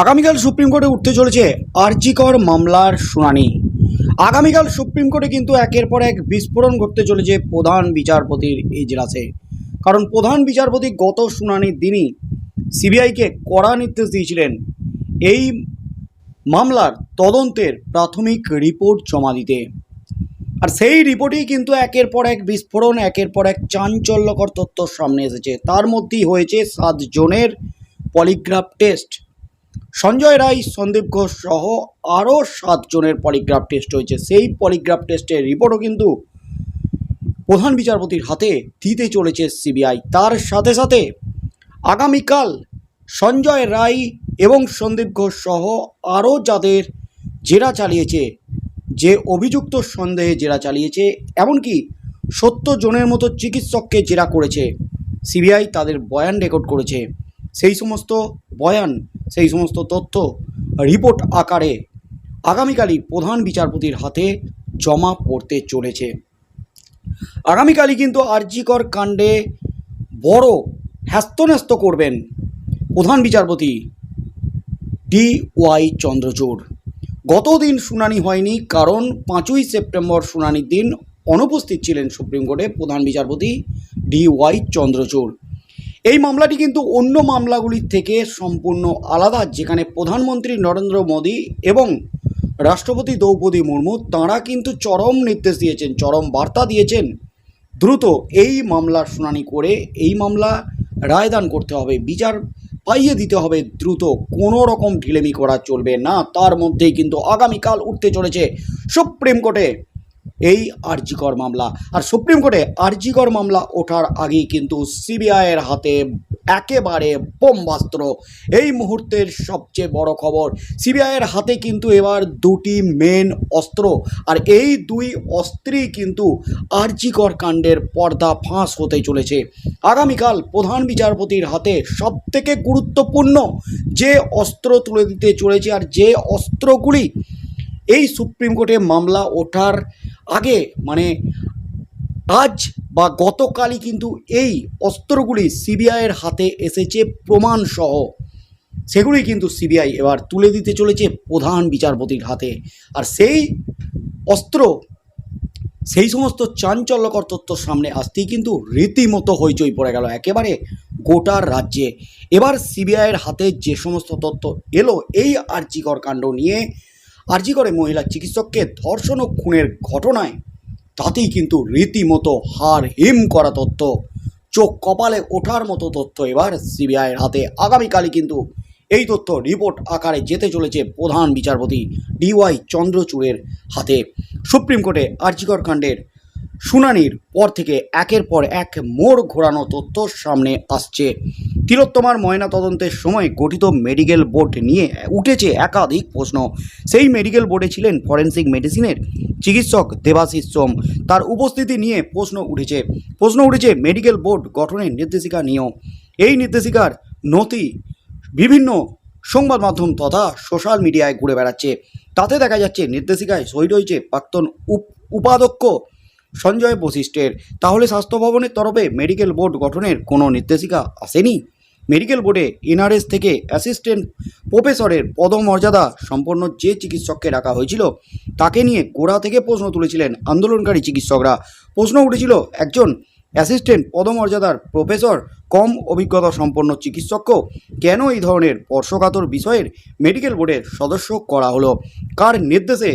আগামীকাল সুপ্রিম কোর্টে উঠতে চলেছে আরজিকর মামলার শুনানি। আগামীকাল সুপ্রিম কোর্টে কিন্তু একের পর এক বিস্ফোরণ ঘটতে চলেছে প্রধান বিচারপতির এজলাসে কারণ প্রধান বিচারপতি গত শুনানির দিনই সিবিআইকে কড়া নির্দেশ দিয়েছিলেন এই মামলার তদন্তের প্রাথমিক রিপোর্ট জমা দিতে। আর সেই রিপোর্টেই কিন্তু একের পর এক বিস্ফোরণ, একের পর এক চাঞ্চল্যকর তথ্য সামনে এসেছে। তার মধ্যেই হয়েছে সাত জনের পলিগ্রাফ টেস্ট। সঞ্জয় রায়, সন্দীপ ঘোষ সহ আরও সাতজনের পলিগ্রাফ টেস্ট হয়েছে। সেই পলিগ্রাফ টেস্টের রিপোর্টও কিন্তু প্রধান বিচারপতির হাতে দিতে চলেছে সিবিআই। তার সাথে সাথে আগামীকাল সঞ্জয় রায় এবং সন্দীপ ঘোষ সহ আরও যাদের জেরা চালিয়েছে, যে অভিযুক্ত সন্দেহে জেরা চালিয়েছে, এমনকি সত্তর জনের মতো চিকিৎসককে জেরা করেছে, সিবিআই তাদের বয়ান রেকর্ড করেছে। সেই সমস্ত বয়ান সেই সমস্ত তথ্য রিপোর্ট আকারে আগামীকালই প্রধান বিচারপতির হাতে জমা পড়তে চলেছে। আগামীকালই কিন্তু আরজিকর কাণ্ডে বড় হ্যাস্তন্যস্ত করবেন প্রধান বিচারপতি ডি ওয়াই চন্দ্রচূড়। গত দিন শুনানি হয়নি, কারণ পাঁচই সেপ্টেম্বর শুনানির দিন অনুপস্থিত ছিলেন সুপ্রিম কোর্টে প্রধান বিচারপতি ডি ওয়াই চন্দ্রচূড়। এই মামলাটি কিন্তু অন্য মামলাগুলির থেকে সম্পূর্ণ আলাদা, যেখানে প্রধানমন্ত্রী নরেন্দ্র মোদী এবং রাষ্ট্রপতি দ্রৌপদী মুর্মু, তাঁরা কিন্তু চরম নির্দেশ দিয়েছেন, চরম বার্তা দিয়েছেন, দ্রুত এই মামলার শুনানি করে এই মামলা রায়দান করতে হবে, বিচার পাইয়ে দিতে হবে, দ্রুত কোনো রকম ঢিলেমি করা চলবে না। তার মধ্যেই কিন্তু আগামীকাল উঠতে চলেছে সুপ্রিম কোর্টে এই আরজিকর মামলা। আর সুপ্রিম কোর্টে আরজিকর মামলা ওঠার আগেই কিন্তু সিবিআইয়ের হাতে একেবারে বোম্বাস্ত্র। এই মুহূর্তের সবচেয়ে বড় খবর, সিবিআইয়ের হাতে কিন্তু এবার দুটি মেন অস্ত্র। আর এই দুই অস্ত্রই কিন্তু আরজিকর কাণ্ডের পর্দা ফাঁস হতে চলেছে। আগামীকাল প্রধান বিচারপতির হাতে সবথেকে গুরুত্বপূর্ণ যে অস্ত্র তুলে দিতে চলেছে আর যে অস্ত্রগুলি এই সুপ্রিম কোর্টে মামলা ওঠার আগে মানে আজ বা গতকালই কিন্তু এই অস্ত্রগুলি সিবিআইয়ের হাতে এসেছে প্রমাণ সহ সেগুলি কিন্তু সিবিআই এবার তুলে দিতে চলেছে প্রধান বিচারপতির হাতে। আর সেই অস্ত্র, সেই সমস্ত চাঞ্চল্যকর তথ্য সামনে আসতেই কিন্তু রীতিমতো হইচই পড়ে গেল একেবারে গোটার রাজ্যে। এবার সিবিআইয়ের হাতে যে সমস্ত তথ্য এলো, এই আর্জিকর কাণ্ড নিয়ে আর্জিকরে মহিলা চিকিৎসককে ধর্ষণ ও খুনের ঘটনায়, তাতেই কিন্তু রীতিমতো হার হিম করা তথ্য। চোখ কপালে ওঠার মতো তথ্য এবার সিবিআইয়ের হাতে। আগামীকালই কিন্তু এই তথ্য রিপোর্ট আকারে যেতে চলেছে প্রধান বিচারপতি ডিওয়াই চন্দ্রচূড়ের হাতে। সুপ্রিম কোর্টে আর্জিকর কাণ্ডের শুনানির পর থেকে একের পর এক মোড় ঘোরানো তথ্য সামনে আসছে। তিলোত্তমার ময়না তদন্তের সময় গঠিত মেডিকেল বোর্ড নিয়ে উঠেছে একাধিক প্রশ্ন। সেই মেডিকেল বোর্ডে ছিলেন ফরেন্সিক মেডিসিনের চিকিৎসক দেবাশিস সোম। তার উপস্থিতি নিয়ে প্রশ্ন উঠেছে। প্রশ্ন উঠেছে, মেডিকেল বোর্ড গঠনের নির্দেশিকা নিয়েও। এই নির্দেশিকার নথি বিভিন্ন সংবাদ মাধ্যম তথা সোশ্যাল মিডিয়ায় ঘুরে বেড়াচ্ছে। তাতে দেখা যাচ্ছে, নির্দেশিকায় সই রয়েছে প্রাক্তন উপ- উপাধ্যক্ষ সঞ্জয় বশিষ্ঠের। তাহলে স্বাস্থ্য ভবনের তরফে মেডিকেল বোর্ড গঠনের কোনো নির্দেশিকা আসেনি? মেডিকেল বোর্ডে এনআরএস থেকে অ্যাসিস্ট্যান্ট প্রফেসরের পদমর্যাদা সম্পন্ন যে চিকিৎসককে রাখা হয়েছিল, তাকে নিয়ে গোড়া থেকে প্রশ্ন তুলেছিলেন আন্দোলনকারী চিকিৎসকরা। প্রশ্ন উঠেছিল, একজন অ্যাসিস্ট্যান্ট পদমর্যাদার প্রফেসর কম অভিজ্ঞতা সম্পন্ন চিকিৎসককেও কেন এই ধরনের স্পর্শকাতর বিষয়ের মেডিকেল বোর্ডের সদস্য করা হলো? কার নির্দেশে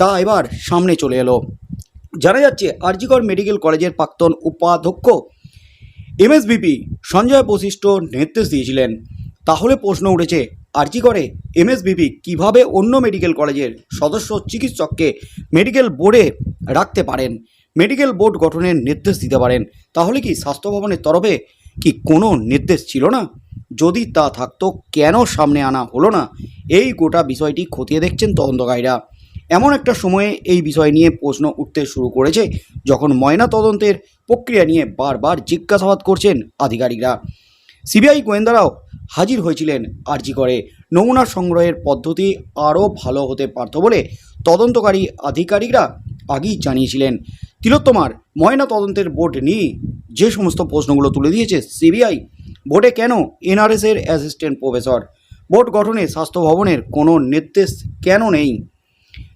তা এবার সামনে চলে এলো? জানা যাচ্ছে, আরজিকর মেডিকেল কলেজের প্রাক্তন উপাধ্যক্ষ এমএসবিপি সঞ্জয় বশিষ্ঠ নির্দেশ দিয়েছিলেন। তাহলে প্রশ্ন উঠেছে আরজিকরে এমএসবিপি কীভাবে অন্য মেডিকেল কলেজের সদস্য চিকিৎসককে মেডিকেল বোর্ডে রাখতে পারেন? মেডিকেল বোর্ড গঠনের নির্দেশ দিতে পারেন। তাহলে কি স্বাস্থ্য ভবনের তরফে কি কোনো নির্দেশ ছিল না? যদি তা থাকতো, কেন সামনে আনা হলো না? এই গোটা বিষয়টি খতিয়ে দেখছেন তদন্তকারীরা। এমন একটা সময়ে এই বিষয় নিয়ে প্রশ্ন উঠতে শুরু করেছে, যখন ময়না তদন্তের প্রক্রিয়া নিয়ে বারবার জিজ্ঞাসাবাদ করছেন আধিকারিকরা। সিবিআই গোয়েন্দারাও হাজির হয়েছিলেন আর্জি করে। নমুনা সংগ্রহের পদ্ধতি আরও ভালো হতে পারত বলে তদন্তকারী আধিকারিকরা আগেই জানিয়েছিলেন। তিলোত্তমার ময়না তদন্তের বোর্ড নিয়ে যে সমস্ত প্রশ্নগুলো তুলে দিয়েছে সিবিআই, বোর্ডে কেন এনআরএসের অ্যাসিস্ট্যান্ট প্রফেসর? বোর্ড গঠনে স্বাস্থ্য ভবনের কোনো নির্দেশ কেন নেই?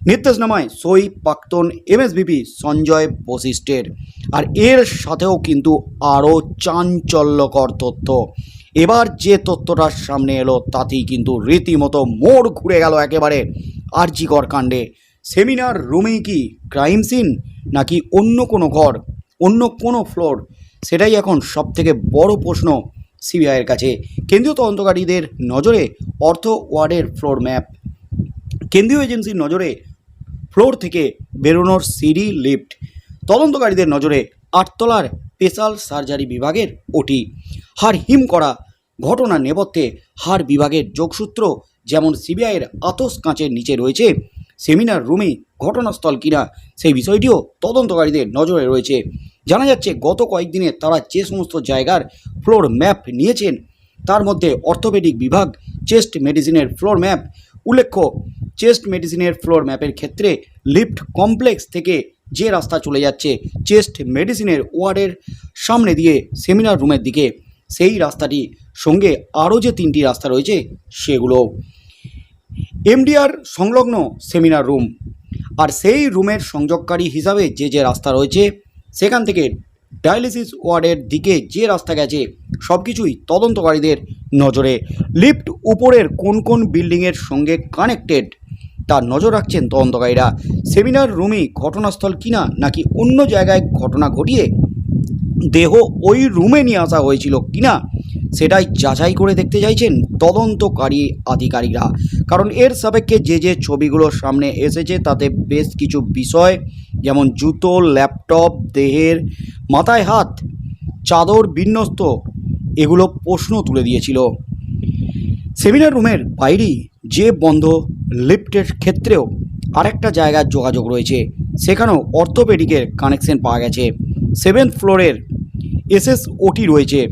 নির্দেশনামায় সই প্রাক্তন এমএসবিপি সঞ্জয় বশিষ্ঠের। আর এর সাথেও কিন্তু আরও চাঞ্চল্যকর তথ্য। এবার যে তথ্যটা সামনে এলো, তাতেই কিন্তু রীতিমতো মোড় ঘুরে গেল একেবারে আরজিকর কাণ্ডে। সেমিনার রুমেই কি ক্রাইম সিন, নাকি অন্য কোনো ঘর, অন্য কোনো ফ্লোর? সেটাই এখন সবথেকে বড় প্রশ্ন সিবিআইয়ের কাছে। কেন্দ্রীয় তদন্তকারীদের নজরে অর্থ ওয়ার্ডের ফ্লোর ম্যাপ। কেন্দ্রীয় এজেন্সির নজরে ফ্লোর থেকে বেরোনোর সিঁড়ি লিফট, তদন্তকারীদের নজরে আটতলার স্পেশাল সার্জারি বিভাগের ওটি। হার হিম করা ঘটনা নেপথ্যে হার বিভাগের যোগসূত্র যেমন সিবিআইয়ের আতস কাঁচের নিচে রয়েছে, সেমিনার রুমে ঘটনাস্থল কিনা সেই বিষয়টিও তদন্তকারীদের নজরে রয়েছে। জানা যাচ্ছে, গত কয়েকদিনে তারা যে সমস্ত জায়গার ফ্লোর ম্যাপ নিয়েছেন, তার মধ্যে অর্থোপেডিক বিভাগ, চেস্ট মেডিসিনের ফ্লোর ম্যাপ, উল্লেখ্য চেস্ট মেডিসিনের ফ্লোর ম্যাপের ক্ষেত্রে লিফট কমপ্লেক্স থেকে যে রাস্তা চলে যাচ্ছে, চেস্ট মেডিসিনের ওয়ার্ডের সামনে দিয়ে সেমিনার রুমের দিকে, সেই রাস্তাটি সঙ্গে আরও যে তিনটি রাস্তা রয়েছে, সেগুলো। এমডিআর সংলগ্ন সেমিনার রুম। আর সেই রুমের সংযোগকারী হিসাবে যে যে রাস্তা রয়েছে, সেখান থেকে ডায়ালিসিস ওয়ার্ডের দিকে যে রাস্তা গেছে সব কিছুই তদন্তকারীদের নজরে। লিফট উপরের কোন কোন বিল্ডিংয়ের সঙ্গে কানেক্টেড তার নজর রাখছেন তদন্তকারীরা। সেমিনার রুমই ঘটনাস্থল কিনা নাকি অন্য জায়গায় ঘটনা ঘটিয়ে দেহ ওই রুমে নিয়ে আসা হয়েছিল কিনা, সেটাই যাচাই করে দেখতে চাইছেন তদন্তকারী আধিকারিকরা। কারণ এর সাপেক্ষে যে যে ছবিগুলো সামনে এসেছে, তাতে বেশ কিছু বিষয়, যেমন জুতো, ল্যাপটপ, দেহের মাথায় হাত, চাদর বিন্যস্ত, এগুলো প্রশ্ন তুলে দিয়েছিল। সেমিনার রুমের বাইরেই যে বন্ধ লিফটের ক্ষেত্রেও আরেকটা জায়গার যোগাযোগ রয়েছে। সেখানেও অর্থোপেডিকের কানেকশন পাওয়া গেছে। সেভেন্থ ফ্লোরের এসএস ওটি রয়েছে।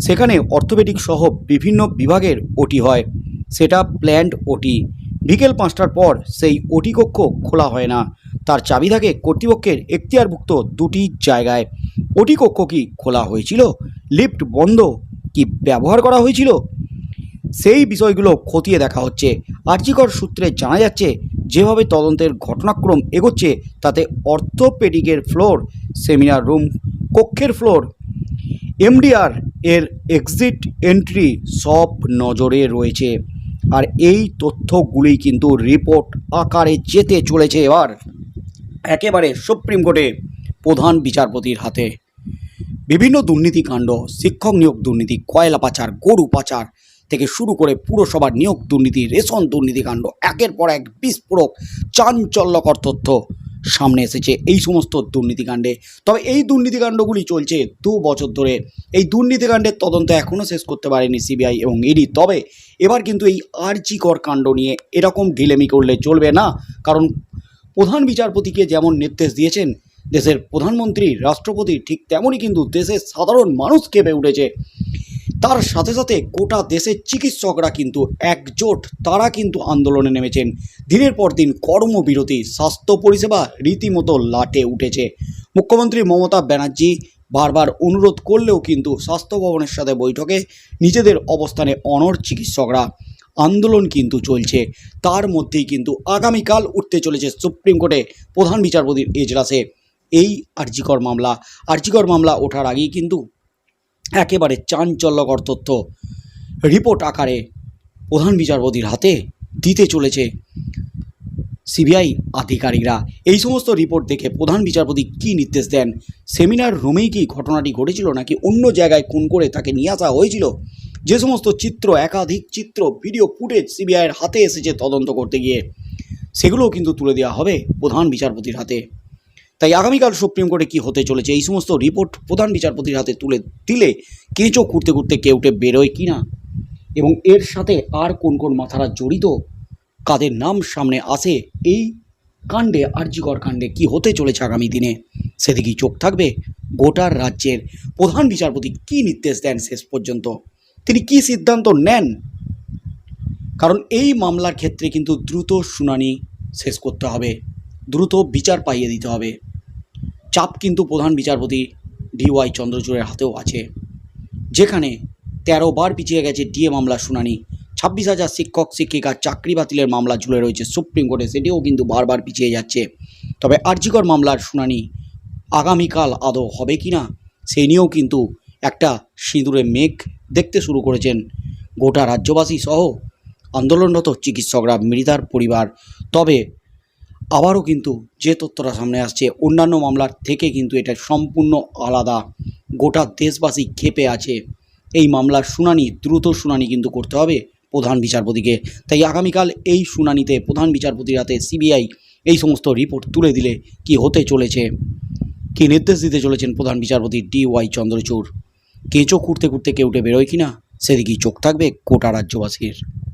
সেখানে অর্থোপেডিক সহ বিভিন্ন বিভাগের ওটি হয়। সেটা প্ল্যান্ড ওটি বিকেল পাঁচটার পর সেই ওটি কক্ষ খোলা হয় না। তার চাবি থাকে কর্তৃপক্ষের এখতিয়ারভুক্ত দুটি জায়গায়। ওটি কক্ষ কি খোলা হয়েছিল? লিফট বন্ধ কি ব্যবহার করা হয়েছিল? সেই বিষয়গুলো খতিয়ে দেখা হচ্ছে। আর্জিকর সূত্রে জানা যাচ্ছে, যেভাবে তদন্তের ঘটনাক্রম এগোচ্ছে, তাতে অর্থোপেডিকের ফ্লোর, সেমিনার রুম, কক্ষের ফ্লোর, এমডিআর এর এক্সিট এন্ট্রি সব নজরে রয়েছে। আর এই তথ্যগুলি কিন্তু রিপোর্ট আকারে যেতে চলেছে এবার। একেবারে সুপ্রিম কোর্টে প্রধান বিচারপতির হাতে। বিভিন্ন দুর্নীতিকাণ্ড শিক্ষক নিয়োগ দুর্নীতি, কয়লা পাচার, গরু পাচার থেকে শুরু করে পুরসভার নিয়োগ দুর্নীতি, রেশন দুর্নীতিকাণ্ড একের পর এক বিস্ফোরক, চাঞ্চল্যকর তথ্য সামনে এসেছে এই সমস্ত দুর্নীতিকাণ্ডে তবে এই দুর্নীতিকাণ্ডগুলি চলছে দু বছর ধরে। এই দুর্নীতিকাণ্ডের তদন্ত এখনও শেষ করতে পারেনি সিবিআই এবং ইডি। তবে এবার কিন্তু এই আর্জিকর কাণ্ড নিয়ে এরকম ঢিলেমি করলে চলবে না। কারণ প্রধান বিচারপতিকে যেমন নির্দেশ দিয়েছেন, দেশের প্রধানমন্ত্রী, রাষ্ট্রপতি ঠিক তেমনই কিন্তু দেশের সাধারণ মানুষ কেঁপে উঠেছে। তার সাথে সাথে গোটা দেশের চিকিৎসকরা কিন্তু একজোট। তারা কিন্তু আন্দোলনে নেমেছেন। দিনের পর দিন কর্মবিরতি, স্বাস্থ্য পরিষেবা রীতিমতো লাটে উঠেছে। মুখ্যমন্ত্রী মমতা ব্যানার্জি বারবার অনুরোধ করলেও কিন্তু স্বাস্থ্য ভবনের সাথে বৈঠকে নিজেদের অবস্থানে অনড় চিকিৎসকরা। আন্দোলন কিন্তু চলছে। তার মধ্যেই কিন্তু আগামীকাল উঠতে চলেছে সুপ্রিম কোর্টে প্রধান বিচারপতির এজলাসে। এই আর্জিকর মামলা। আর্জিকর মামলা ওঠার আগেই কিন্তু একেবারে চাঞ্চল্যকর তথ্য। রিপোর্ট আকারে প্রধান বিচারপতির হাতে দিতে চলেছে সিবিআই আধিকারিকরা। এই সমস্ত রিপোর্ট দেখে প্রধান বিচারপতি কী নির্দেশ দেন? সেমিনার রুমেই কি ঘটনাটি ঘটেছিল নাকি অন্য জায়গায় খুন করে তাকে নিয়ে আসা হয়েছিল? যে সমস্ত চিত্র, একাধিক চিত্র, ভিডিও, ফুটেজ সিবিআইয়ের হাতে এসেছে তদন্ত করতে গিয়ে। সেগুলোও কিন্তু তুলে দেওয়া হবে প্রধান বিচারপতির হাতে। তাই আগামীকাল সুপ্রিম কোর্টে কী হতে চলেছে? এই সমস্ত রিপোর্ট প্রধান বিচারপতির হাতে তুলে দিলে কেঁচো খুঁড়তে খুঁড়তে কেউটে বেরোয় কি না এবং এর সাথে আর কোন কোন মাথারা জড়িত? কাদের নাম সামনে আসে? এই কাণ্ডে আর্যিকর কাণ্ডে কি হতে চলেছে আগামী দিনে? সেদিকেই চোখ থাকবে গোটার রাজ্যের প্রধান বিচারপতি কী নির্দেশ দেন শেষ পর্যন্ত? তিনি কী সিদ্ধান্ত নেন? কারণ এই মামলার ক্ষেত্রে কিন্তু দ্রুত শুনানি শেষ করতে হবে। দ্রুত বিচার পাইয়ে দিতে হবে। চাপ কিন্তু প্রধান বিচারপতি ডিওয়াই চন্দ্রচূড়ের হাতেও আছে। যেখানে তেরো বার পিছিয়ে গেছে ডিএ মামলার শুনানি। ছাব্বিশ হাজার শিক্ষক শিক্ষিকার চাকরি বাতিলের মামলা ঝুলে রয়েছে সুপ্রিম কোর্টে, সেটিও কিন্তু বারবার পিছিয়ে যাচ্ছে। তবে আরজিকর মামলার শুনানি আগামীকাল আদৌ হবে কি না সেই নিয়েও কিন্তু একটা সিঁদুরে মেঘ দেখতে শুরু করেছেন গোটা রাজ্যবাসী সহ আন্দোলনরত চিকিৎসকরা, মৃতার পরিবার। তবে আবারও কিন্তু যে তথ্যটা সামনে আসছে, অন্যান্য মামলার থেকে কিন্তু এটা সম্পূর্ণ আলাদা। গোটা দেশবাসী ক্ষেপে আছে। এই মামলার শুনানি, দ্রুত শুনানি কিন্তু করতে হবে প্রধান বিচারপতিকে। তাই আগামীকাল এই শুনানিতে প্রধান বিচারপতির হাতে সিবিআই এই সমস্ত রিপোর্ট তুলে দিলে কি হতে চলেছে? কি নির্দেশ দিতে চলেছেন প্রধান বিচারপতি ডি ওয়াই চন্দ্রচূড়? কেঁচো খুঁড়তে খুঁড়তে কেউটে বেরোয় কিনা? সেদিকেই চোখ থাকবে গোটা রাজ্যবাসীর।